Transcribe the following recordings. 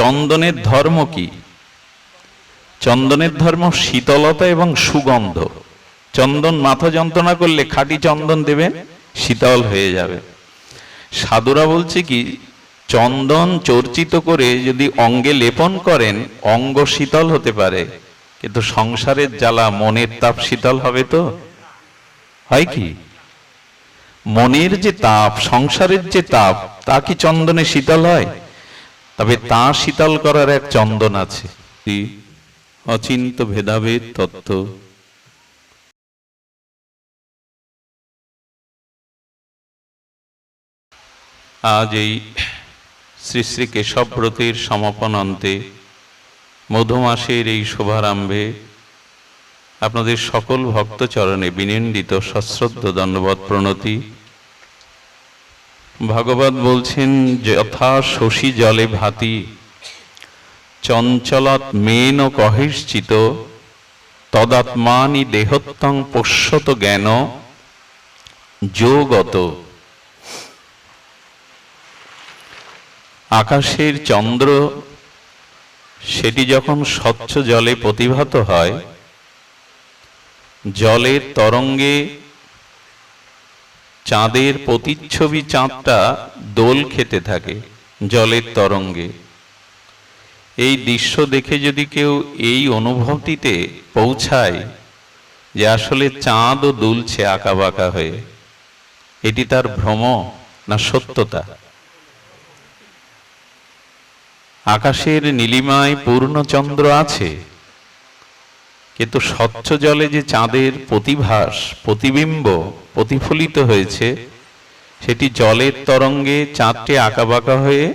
চন্দনের ধর্ম কি? চন্দনের ধর্ম শীতলতা এবং সুগন্ধ। চন্দন মাথা যন্ত্রণা করলে খাঁটি চন্দন দেবেন শীতল হয়ে যাবে। সাধুরা বলছে কি, চন্দন চর্চিত করে যদি অঙ্গে লেপন করেন, অঙ্গ শীতল হতে পারে। কিন্তু সংসারের জ্বালা মনের তাপ শীতল হবে তো? হয় কি? মনের যে তাপ, সংসারের যে তাপ, তা কি চন্দনে শীতল হয়? তবে তা শীতল করার এক চন্দন আছে? অচিন্ত ভেদাভেদ তত্ত্ব আজ এই শ্রী শ্রী কেশবব্রতের সমাপন অন্তে মধুমাসের এই শুভারম্ভে আপনাদের সকল ভক্তচরণে বিনিন্দিত সশ্রদ্ধ দণ্ডবত প্রণতি ভগবত বলছেন যথা শশী জলে ভাতি চঞ্চলত মেন কহিশ্চিত, তদাত্মানি দেহত্তং পশ্যত জ্ঞান, যোগত। আকাশের চন্দ্র, সেটি যখন স্বচ্ছ জলে প্রতিভাত হয়, জলের তরঙ্গে চাঁদের প্রতিচ্ছবি চাঁদটা দোল খেতে থাকে, জলের তরঙ্গে। এই দৃশ্য দেখে যদি কেউ এই অনুভবটিতে পৌঁছায় যে আসলে চাঁদও দুলছে আঁকা বাঁকা হয়ে, এটি তার ভ্রম না সত্যতা? আকাশের নীলিমায় পূর্ণচন্দ্র আছে কিন্তু স্বচ্ছ জলে যে চাঁদের প্রতিভাস, প্রতিবিম্ব, প্রতিফলিত হয়েছে, সেটি জলের তরঙ্গে চাঁদটি আঁকাবাঁকা হয়ে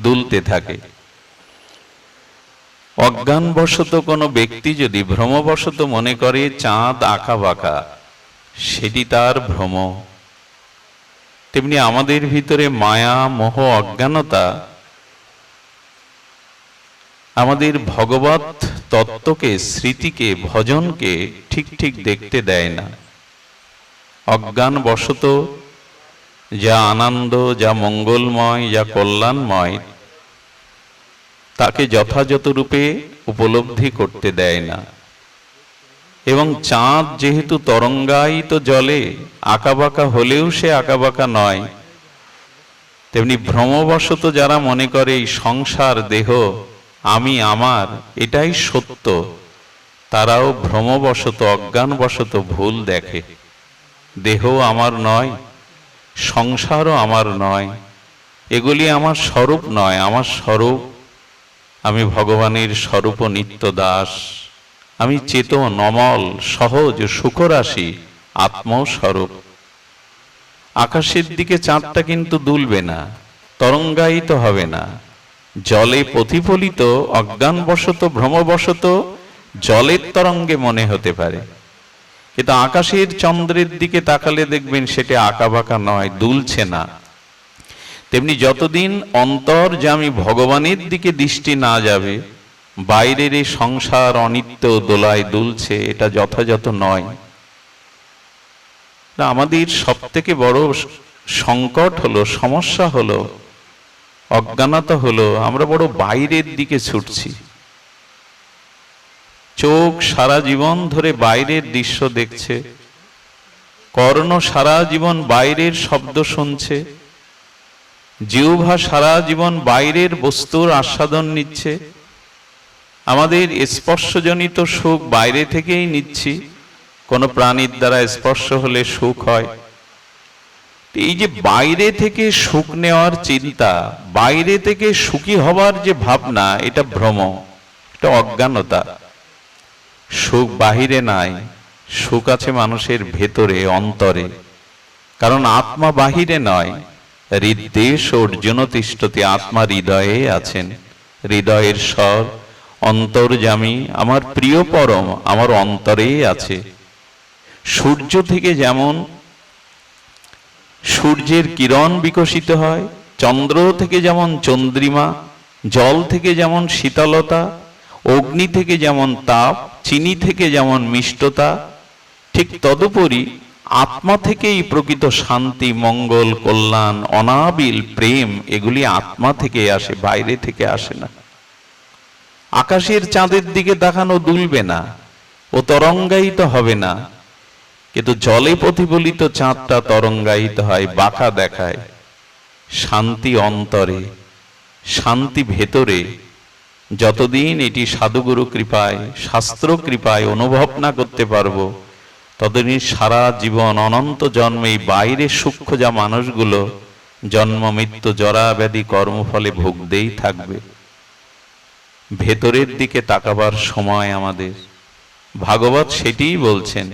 দুলতে থাকে। অজ্ঞানবশত কোনো ব্যক্তি যদি ভ্রমবশত মনে করে চাঁদ আঁকা বাঁকা সেটি তার ভ্রম। তেমনি আমাদের ভিতরে মায়া, মোহ, অজ্ঞানতা আমাদের ভগবত তত্ত্বকে, স্মৃতিকে, ভজনকে ঠিক ঠিক দেখতে দেয় না। অজ্ঞান বশত যা আনন্দ, যা মঙ্গলময়, যা কল্যাণময়, তাকে যথাযথ রূপে উপলব্ধি করতে দেয় না। এবং চাঁদ যেহেতু তরঙ্গায়িত জলে আঁকাবাঁকা হলেও সে আঁকাবাঁকা নয়, তেমনি ভ্রমবশত যারা মনে করে এই সংসার, দেহ আমি আমার, এটাই সত্য। তারাও ভ্রমবশত, অজ্ঞানবশত ভুল দেখে। দেহ আমার নয়, সংসারও আমার নয়। এগুলি আমার স্বরূপ নয়, আমার স্বরূপ। আমি ভগবানের স্বরূপ নিত্য দাস। আমি চেতন, অমল, সহজ, সুখরাশি, আত্মস্বরূপ। আকাশের দিকে চাঁদটা কিন্তু দুলবে না, তরঙ্গায়িত হবে না। জলে প্রতিফলিত, অজ্ঞানবশত, ভ্রমবশত, জলের তরঙ্গে মনে হতে পারে। কিন্তু আকাশের চন্দ্রের দিকে তাকালে দেখবেন সেটা আঁকাবাঁকা নয়, দুলছে না। তেমনি যতদিন অন্তর যে আমি ভগবানের দিকে দৃষ্টি না যাবে, বাইরের এই সংসার অনিত্য দোলায় দুলছে, এটা যথাযথ নয়। আমাদের সব থেকে বড় সংকট হলো, সমস্যা হলো অজ্ঞানতা হলো, আমরা বড় বাইরের দিকে ছুটছি। চোখ সারা জীবন ধরে বাইরের দৃশ্য দেখছে, কর্ণ সারা জীবন বাইরের শব্দ শুনছে, জিহ্বা সারা জীবন বাইরের বস্তুর আস্বাদন নিচ্ছে, আমাদের স্পর্শজনিত সুখ বাইরে থেকেই নিচ্ছি, কোনো প্রাণীর দ্বারা স্পর্শ হলে সুখ হয়। এই যে বাইরে থেকে সুখ নেওয়ার চিন্তা, বাইরে থেকে সুখী হবার যে ভাবনা, এটা ভ্রম, এটা অজ্ঞানতা। সুখ বাহিরে নাই, সুখ আছে মানুষের ভেতরে, অন্তরে। কারণ আত্মা বাহিরে নয়, হৃদ্দেশ অর্জুন তিষ্ঠতে আত্মা হৃদয়ে আছেন। হৃদয়ের স্বর অন্তর্জামী আমার প্রিয় পরম, আমার অন্তরেই আছে। সূর্য থেকে যেমন সূর্যের কিরণ বিকশিত হয়, চন্দ্র থেকে যেমন চন্দ্রিমা, জল থেকে যেমন শীতলতা, অগ্নি থেকে যেমন তাপ, চিনি থেকে যেমন মিষ্টতা, ঠিক তদুপরি আত্মা থেকেই প্রকৃত শান্তি, মঙ্গল, কল্যাণ, অনাবিল, প্রেম, এগুলি আত্মা থেকে আসে, বাইরে থেকে আসে না। আকাশের চাঁদের দিকে দেখানো দুলবে না ও তরঙ্গায়িত হবে না। কিন্তু জলে প্রতিফলিত চাঁদটা তরঙ্গায়িত হয়, বাঁকা দেখায়। শান্তি অন্তরে, শান্তি ভেতরে, যতদিন এটি সাধুগুরু কৃপায়, শাস্ত্র কৃপায় অনুভব না করতে পারব, ততদিন সারা জীবন অনন্ত জন্মে এই বাইরের সূক্ষ্ম যা মানুষগুলো জন্ম, মৃত্যু, জরা ব্যাধি, কর্মফলে ভুগতেই থাকবে। ভেতরের দিকে তাকাবার সময় আমাদের। ভাগবত সেটিই বলছেন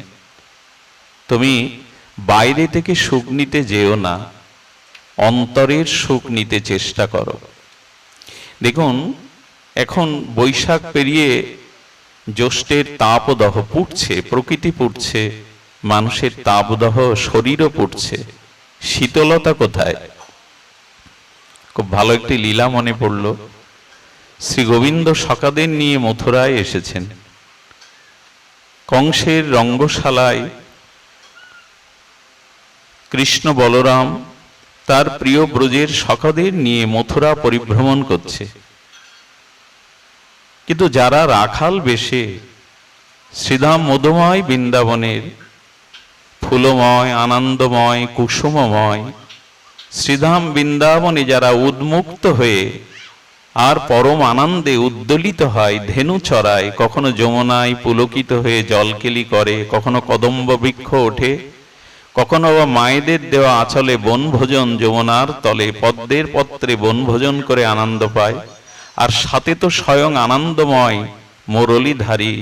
তুমি বাইরে থেকে সুখ নিতে যেও না, অন্তরের সুখ নিতে চেষ্টা করো। দেখুন, এখন বৈশাখ পেরিয়ে জ্যৈষ্ঠের তাপদহ পুড়ছে, প্রকৃতি পুড়ছে, মানুষের তাপদহ শরীরও পুড়ছে। শীতলতা কোথায়? খুব ভালো একটি লীলা মনে পড়ল। শ্রী গোবিন্দ সকাদের নিয়ে মথুরায় এসেছেন। কংসের রঙ্গশালায় কৃষ্ণ বলরাম তার প্রিয় ব্রজের সখাদের নিয়ে মথুরা পরিভ্রমণ করছে। কিন্তু যারা রাখাল বেশে, শ্রীধাম মধুময় বৃন্দাবনের ফুলময়, আনন্দময়, কুসুমময়, শ্রীধাম বৃন্দাবনে যারা উন্মুক্ত হয়ে আর পরম আনন্দে উদ্দোলিত হয়, ধেনু চড়ায়, কখনো যমুনায় পুলকিত হয়ে জলকেলি করে, কখনো কদম্ব বৃক্ষ ওঠে কখনো বা মায়েদের দেওয়া আচলে বনভোজন যমুনার তলে পদ্মের পত্রে বনভোজন করে আনন্দ পায়, আর সাথে তো স্বয়ং আনন্দময় মুরলীধারী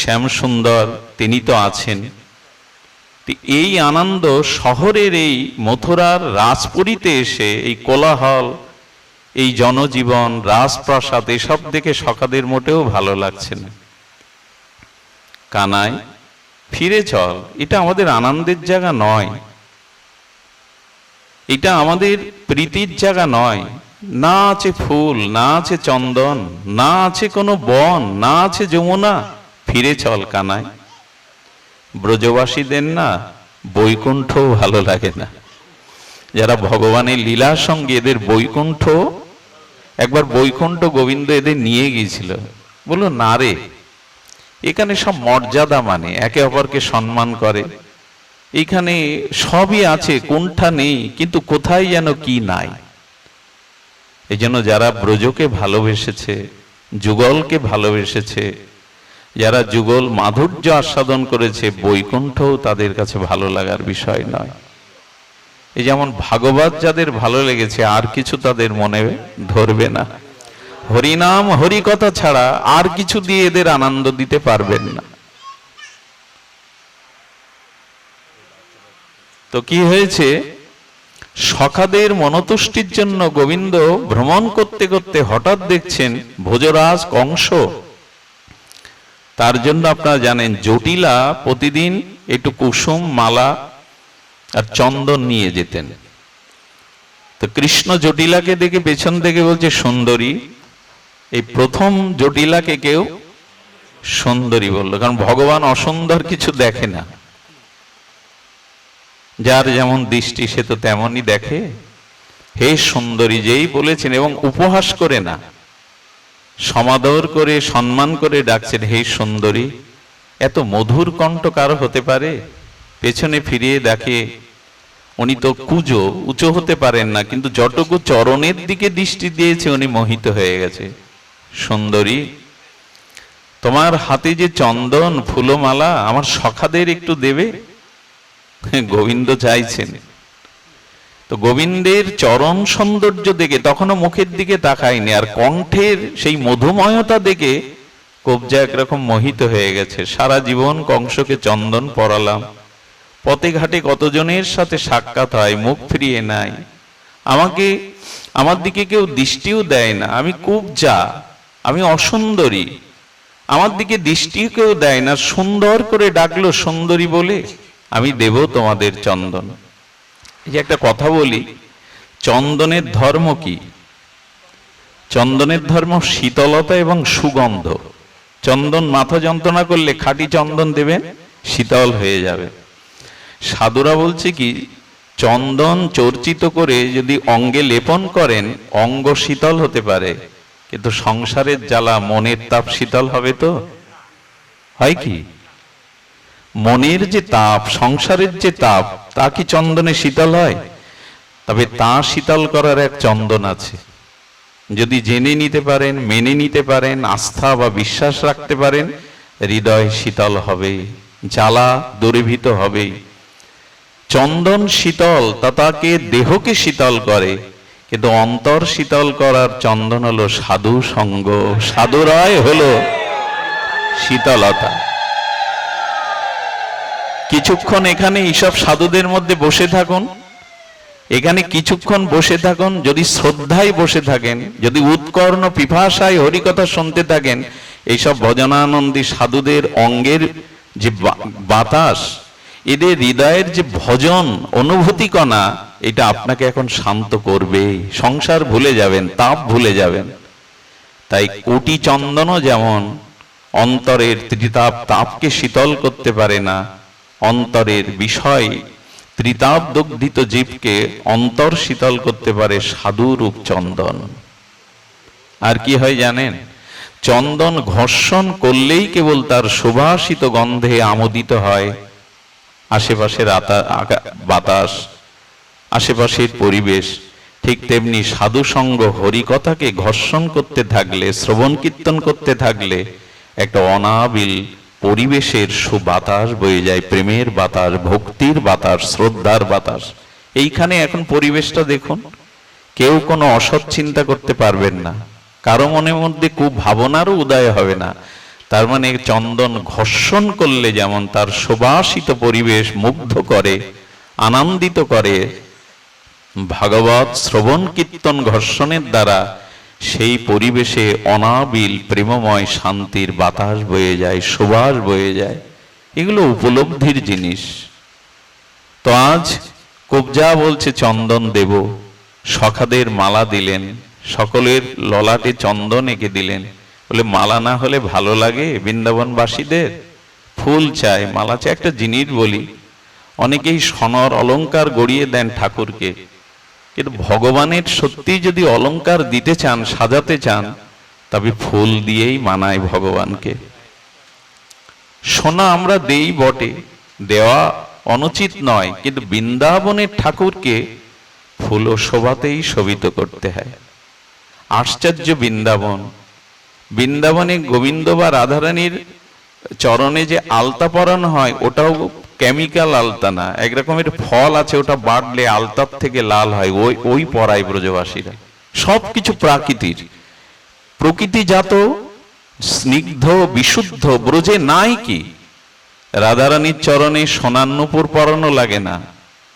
শ্যামসুন্দর তিনি তো আছেন। এই আনন্দ শহরের এই মথুরার রাজপুরীতে এসে, এই কোলাহল, এই জনজীবন, রাজপ্রাসাদ, এসব দেখে সকাদের মোটেও ভালো লাগছে না। কানায় ফিরে চল, এটা আমাদের আনন্দের জায়গা নয়। এটা আমাদের প্রীতির জায়গা নয়। না আছে ফুল, না আছে চন্দন, না আছে কোনো বন, না আছে যমুনা। ফিরে চল কানায়। ব্রজবাসীদের না বৈকুণ্ঠও ভালো লাগে না। যারা ভগবানের লীলার সঙ্গে এদের বৈকুণ্ঠ, একবার বৈকুণ্ঠ গোবিন্দ এদের নিয়ে গিয়েছিল। বলো না রে এখানে সব মর্যাদা মানে একে অপরকে সম্মান করে। এখানে সবই আছে, কোনটা নেই, কিন্তু কোথায় যেন কি নাই। এই জন্য যারা ব্রজকে ভালোবেসেছে, যুগলকে ভালোবেসেছে, যারা যুগল মাধুর্য আস্বাদন করেছে, বৈকুণ্ঠও তাদের কাছে ভালো লাগার বিষয় নয়। এই যেমন ভাগবত যাদের ভালো লেগেছে, আর কিছু তাদের মনে ধরবে না। হরিনাম হরি কথা ছাড়া আর কিছু দিয়ে এদের আনন্দ দিতে পারবেন না। তো কি হয়েছে? সখাদের মনতুষ্টির জন্য গোবিন্দ ভ্রমণ করতে করতে হঠাৎ দেখছেন ভোজরাজ কংস। তার জন্য আপনারা জানেন, জটিলা প্রতিদিন একটু কুসুম, মালা আর চন্দন নিয়ে যেতেন। তো কৃষ্ণ জটিলাকে দেখে পেছন থেকে বলছে, সুন্দরী এই প্রথম জটিলাকে কেউ সুন্দরী বলল, কারণ ভগবান অসুন্দর কিছু দেখে না। যার যেমন দৃষ্টি, সে তো তেমনই দেখে। হে সুন্দরী, যেই বলেছেন এবং উপহাস করে না, সমাদর করে, সম্মান করে ডাকছেন, হে সুন্দরী, এত মধুর কণ্ঠ কারও হতে পারে? পেছনে ফিরিয়ে দেখে, উনি তো কুজো, উঁচু হতে পারেন না, কিন্তু যতটুকু চরণের দিকে দৃষ্টি দিয়েছে, উনি মোহিত হয়ে গেছে। সুন্দরী। তোমার হাতে যে চন্দন, ফুলমালা, আমার সখাদের একটু দেবে? গোবিন্দ চাইছেন। তো গোবিন্দের চরণ সৌন্দর্য দেখে তখনও মুখের দিকে তাকায়নি, আর কণ্ঠের সেই মধুময়তা দেখে কবজা একরকম মোহিত হয়ে গেছে। সারা জীবন কংসকে চন্দন পরালাম। পথে ঘাটে কতজনের সাথে সাক্ষাৎ হয়, মুখ ফিরিয়ে নাই। আমাকে, আমার দিকে কেউ দৃষ্টিও দেয় না। আমি যা আমি অসুন্দরী। আমার দিকে দৃষ্টি কেউ দেয় না, সুন্দর করে ডাকলো সুন্দরী বলে, আমি দেব তোমাদের চন্দন। এই যে একটা কথা বলি, চন্দনের ধর্ম কি? চন্দনের ধর্ম শীতলতা এবং সুগন্ধ। চন্দন মাথা যন্ত্রণা করলে খাঁটি চন্দন দেবেন, শীতল হয়ে যাবে। সাধুরা বলছে কি, চন্দন চর্চিত করে যদি অঙ্গে লেপন করেন, অঙ্গ শীতল হতে পারে। কিন্তু সংসারের জ্বালা মনের তাপ শীতল হবে তো? হয় কি? মনের যে তাপ, সংসারের যে তাপ, তা কি চন্দনে শীতল হয়? তবে তা শীতল করার এক চন্দন আছে। যদি জেনে নিতে পারেন, মেনে নিতে পারেন, আস্থা বা বিশ্বাস রাখতে পারেন, হৃদয় শীতল হবে, জ্বালা দূরীভূত হবে। চন্দন শীতল, তা তাকে দেহকে শীতল করে। কিন্তু অন্তর শীতল করার চন্দন হলো সাধু সঙ্গ। সাধুরায় হলো শীতলতা। কিছুক্ষণ এখানে এইসব সাধুদের মধ্যে বসে থাকুন। এখানে কিছুক্ষণ বসে থাকুন, যদি শ্রদ্ধায় বসে থাকেন, যদি উৎকর্ণ পিপাসায় হরিকথা শুনতে থাকেন, এইসব ভজনানন্দী সাধুদের অঙ্গের যে বাতাস এদের হৃদয়ের যে ভজন অনুভূতি কণা এটা আপনাকে এখন শান্ত করবে। সংসার ভুলে যাবেন, তাপ ভুলে যাবেন। তাই কোটি চন্দনও যেমন অন্তরের ত্রিতাপ তাপকে শীতল করতে পারে না, অন্তরের বিষয় ত্রিতাপ দগ্ধিত জীবকে অন্তর শীতল করতে পারে সাধুরূপ চন্দন। আর কি হয় জানেন? চন্দন ঘর্ষণ করলেই কেবল তার সুভাষিত গন্ধে আমোদিত হয় আশেপাশের বাতাস, আশেপাশের পরিবেশ, ঠিক তেমনি সাধুসঙ্গ হরিকথাকে ঘর্ষণ করতে থাকলে, শ্রবণ কীর্তন করতে থাকলে, একটা অনাবিল পরিবেশের সুবাতাস বয়ে যায়, প্রেমের বাতাস, ভক্তির বাতাস, শ্রদ্ধার বাতাস। এইখানে এখন পরিবেশটা দেখুন, কেউ কোনো অসৎ চিন্তা করতে পারবেন না। কারও মনের মধ্যে খুব ভাবনারও উদয় হবে না। তার মানে চন্দন ঘর্ষণ করলে যেমন তার সুবাসিত পরিবেশ মুগ্ধ করে, আনন্দিত করে, ভাগবত শ্রবণ কীর্তন ঘর্ষণের দ্বারা সেই পরিবেশে অনাবিল, প্রেমময় শান্তির বাতাস বয়ে যায়, সুবাস বয়ে যায়। এগুলো উপলব্ধির জিনিস। তো আজ কবজা বলছে, চন্দন দেব। সখাদের মালা দিলেন, সকলের ললাটে চন্দন এঁকে দিলেন। বলে, মালা না হলে ভালো লাগে বৃন্দাবনবাসীদের? ফুল চাই, মালা চাই, একটা জিনিস বলি। অনেকেই সনর অলংকার গড়িয়ে দেন ঠাকুরকে। কিন্তু ভগবানের সত্যি যদি অলংকার দিতে চান, সাজাতে চান, তবে ফুল দিয়েই মানায় ভগবানকে। সোনা আমরা দেই বটে, দেওয়া অনুচিত নয়, কিন্তু বৃন্দাবনের ঠাকুরকে ফুল ও শোভাতেই শোভিত করতে হয়। আশ্চর্য বৃন্দাবন। বৃন্দাবনে গোবিন্দ বা রাধারানীর চরণে যে আলতা পরানো হয়, ওটাও কেমিক্যাল আলতা না। এক রকমের ফল আছে, ওটা বাড়লে আলতার থেকে লাল হয়, ওই ওই পরায় ব্রজবাসীরা। সবকিছু প্রাকৃতির। প্রকৃতিজাত, স্নিগ্ধ, বিশুদ্ধ, ব্রজে নাই কি? রাধারানীর চরণে সোনার নুপুর পরানো লাগে না।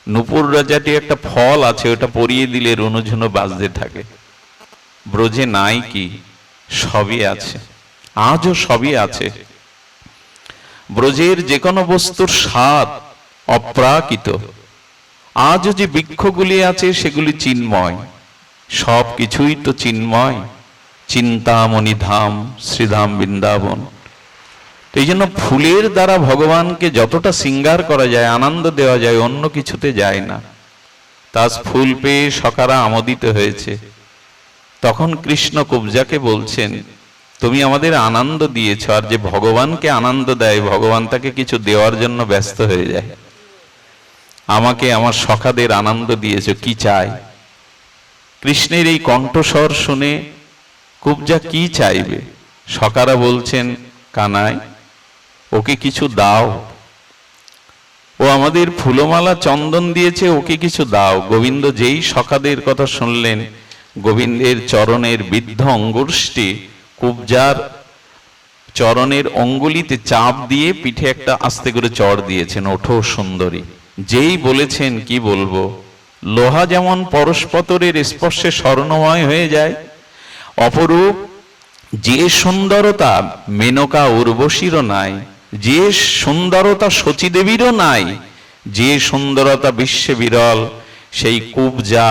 নুপুর রাজাটি একটা ফল আছে, ওটা পরিয়ে দিলে রুনুঝুনো বাজতে থাকে। ব্রজে নাই কি? সবই আছে। আজও সবই আছে। ব্রজের যে কোনো বস্তুর স্বাদ অপ্রাকৃত। আজও যে বৃক্ষগুলি আছে সেগুলি চিন্ময়। সব কিছুই তো চিন্ময়। চিন্তামণি ধাম শ্রীধাম বৃন্দাবন। এই জন্য ফুলের দ্বারা ভগবানকে যতটা সিঙ্গার করা যায়, আনন্দ দেওয়া যায়, অন্য কিছুতে যায় না। তাজ ফুল পেয়ে সকারা আমোদিত হয়েছে। তখন কৃষ্ণ কুবজাকে বলছেন, তুমি আমাদের আনন্দ দিয়েছ, আর যে ভগবানকে আনন্দ দেয়, ভগবান তাকে কিছু দেওয়ার জন্য ব্যস্ত হয়ে যায়। আমাকে আমার সখাদের আনন্দ দিয়েছ, কি চাই? কৃষ্ণের এই কণ্ঠস্বর শুনে কুবজা কি চাইবে? সকারা বলছেন, কানাই, ওকে কিছু দাও। ও আমাদের ফুলমালা চন্দন দিয়েছে, ওকে কিছু দাও। গোবিন্দ যেই সখাদের কথা শুনলেন গোবিন্দের চরণের বৃদ্ধ অঙ্গুষ্টি কুবজার চরণের অঙ্গুলিতে চাপ দিয়ে পিঠে একটা আস্তে করে চড় দিয়েছেন, ওঠো সুন্দরী। যেই বলেছেন, কি বলব? লোহা যেমন পরস্পতরের স্পর্শে স্বর্ণময় হয়ে যায়, অপরূপ যে সুন্দরতা মেনকা উর্বশীরও নাই, যে সুন্দরতা শচীদেবীরও নাই, যে সুন্দরতা বিশ্বে বিরল, সেই কুবজা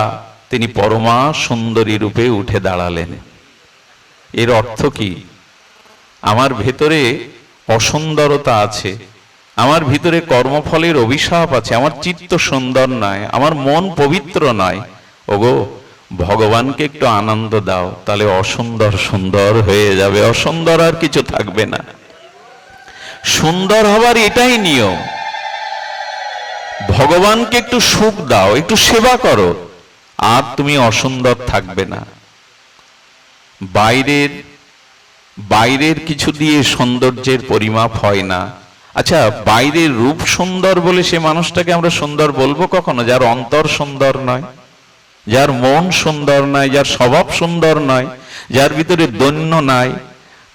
তিনি পরমা সুন্দরী রূপে উঠে দাঁড়ালেন। এর অর্থ কি? আমার ভেতরে অসুন্দরতা আছে, আমার ভিতরে কর্মফলের অভিশাপ আছে, আমার চিত্ত সুন্দর নয়, আমার মন পবিত্র নয়। ওগো, ভগবানকে একটু আনন্দ দাও, তাহলে অসুন্দর সুন্দর হয়ে যাবে, অসুন্দর আর কিছু থাকবে না। সুন্দর হবার এটাই নিয়ম। ভগবানকে একটু সুখ দাও, একটু সেবা করো। আর তুমি অসুন্দর থাকবে না। বাইরের বাইরের কিছু দিয়ে সৌন্দর্যের পরিমাপ হয় না। আচ্ছা বাইরের রূপ সুন্দর বলে সে মানুষটাকে আমরা সুন্দর বলব কখনো? যার অন্তর সুন্দর নয়, যার মন সুন্দর নয়, যার স্বভাব সুন্দর নয়, যার ভিতরে দৈন্য নাই,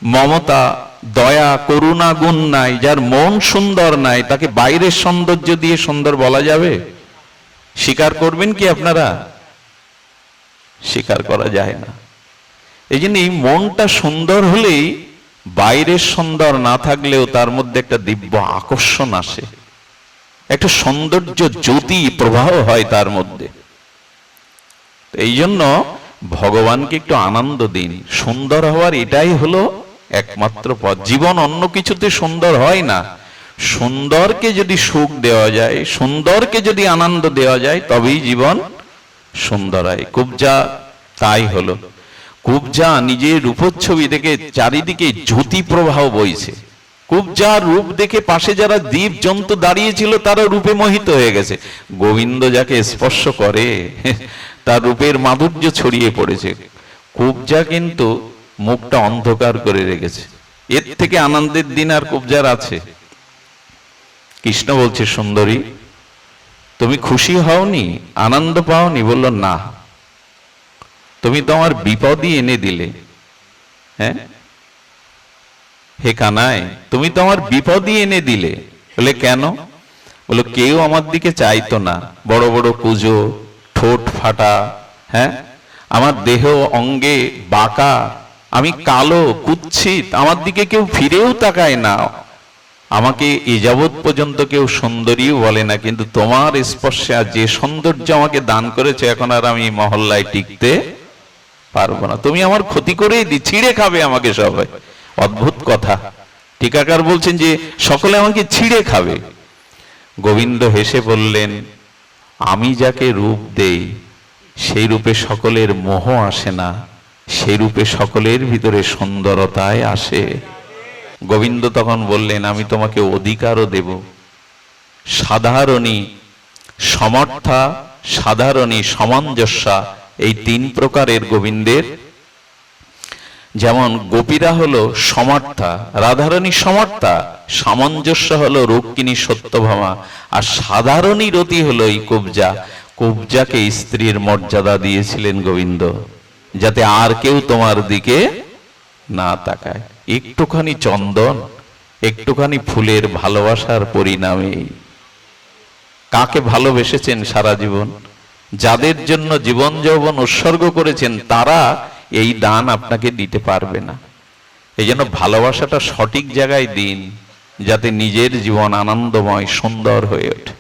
মমতা, দয়া, করুণা গুণ নাই, যার মন সুন্দর নাই, তাকে বাইরের সৌন্দর্য দিয়ে সুন্দর বলা যাবে? স্বীকার করবেন কি আপনারা? স্বীকার করা যায় না। এই জন্য এই মনটা সুন্দর হলেই বাইরের সুন্দর না থাকলেও তার মধ্যে একটা দিব্য আকর্ষণ আসে। একটা সৌন্দর্য জ্যোতি প্রবাহ হয় তার মধ্যে। এই জন্য ভগবানকে একটু আনন্দ দিন। সুন্দর হওয়ার এটাই হলো একমাত্র পথ। জীবন অন্য কিছুতে সুন্দর হয় না। সুন্দরকে যদি সুখ দেওয়া যায়, সুন্দরকে যদি আনন্দ দেওয়া যায়, তবেই জীবন সুন্দর হয় কুবজা তাই হলো। কুবজা নিজের রূপচ্ছবি দেখে চারিদিকে জ্যোতি প্রবাহ বইছে। কুবজার রূপ দেখে পাশে যারা দ্বীপ জন্তু দাঁড়িয়েছিল, তারা রূপে মোহিত হয়ে গেছে। গোবিন্দ যাকে স্পর্শ করে, তার রূপের মাধুর্য ছড়িয়ে পড়েছে। কুবজা কিন্তু মুখটা অন্ধকার করে রেখেছে। এর থেকে আনন্দের দিন আর কুবজার আছে। কৃষ্ণ বলছে, সুন্দরী তুমি খুশি হওনি, আনন্দ পাওনি, বলল, না। তুমি তো আমার বিপদই এনে দিলে। হ্যাঁ? হে কানাই, তুমি তো আমার বিপদই এনে দিলে। বলে, কেন? বলো, কেউ আমার দিকে চাইতো না। বড় বড় পুজো, ঠোঁট ফাটা হ্যাঁ? আমার দেহ অঙ্গে বাঁকা, আমি কালো কুচ্ছিত আমার দিকে কেউ ফিরেও তাকায় না। আমাকে এ যাবৎ পর্যন্ত কেউ সুন্দরীও বলে না, কিন্তু তোমার স্পর্শে আর যে সৌন্দর্য আমাকে দান করেছে, এখন আর আমি মহল্লায় টিকতে পারব না। তুমি আমার ক্ষতি করেই দি, ছিঁড়ে খাবে আমাকে সবাই। অদ্ভুত কথা। টিকাকার বলছেন যে, সকলে আমাকে ছিঁড়ে খাবে। গোবিন্দ হেসে বললেন, আমি যাকে রূপ দেই, সেই রূপে সকলের মোহ আসে না, সেই রূপে সকলের ভিতরে সুন্দরতায় আসে। গোবিন্দ তখন বললেন, আমি তোমাকে অধিকারও দেব। সাধারণী সমর্থা, সাধারণী সামঞ্জস্যা এই তিন প্রকারের গোবিন্দের। যেমন গোপীরা হলো সমর্থা, রাধারণী সমর্থা, সামঞ্জস্য হলো রুক্মিণী সত্যভামা, আর সাধারণী রতি হলো এই কুবজা। কুবজাকে স্ত্রীর মর্যাদা দিয়েছিলেন গোবিন্দ, যাতে আর কেউ তোমার দিকে না তাকায়। একটুখানি চন্দন, একটুখানি ফুলের ভালোবাসার পরিণামে। কাকে ভালোবেসেছেন সারা জীবন? যাদের জন্য জীবন যৌবন উৎসর্গ করেছেন, তারা এই দান আপনাকে দিতে পারবে না। এই জন্য ভালোবাসাটা সঠিক জায়গায় দিন, যাতে নিজের জীবন আনন্দময়, সুন্দর হয়ে ওঠে।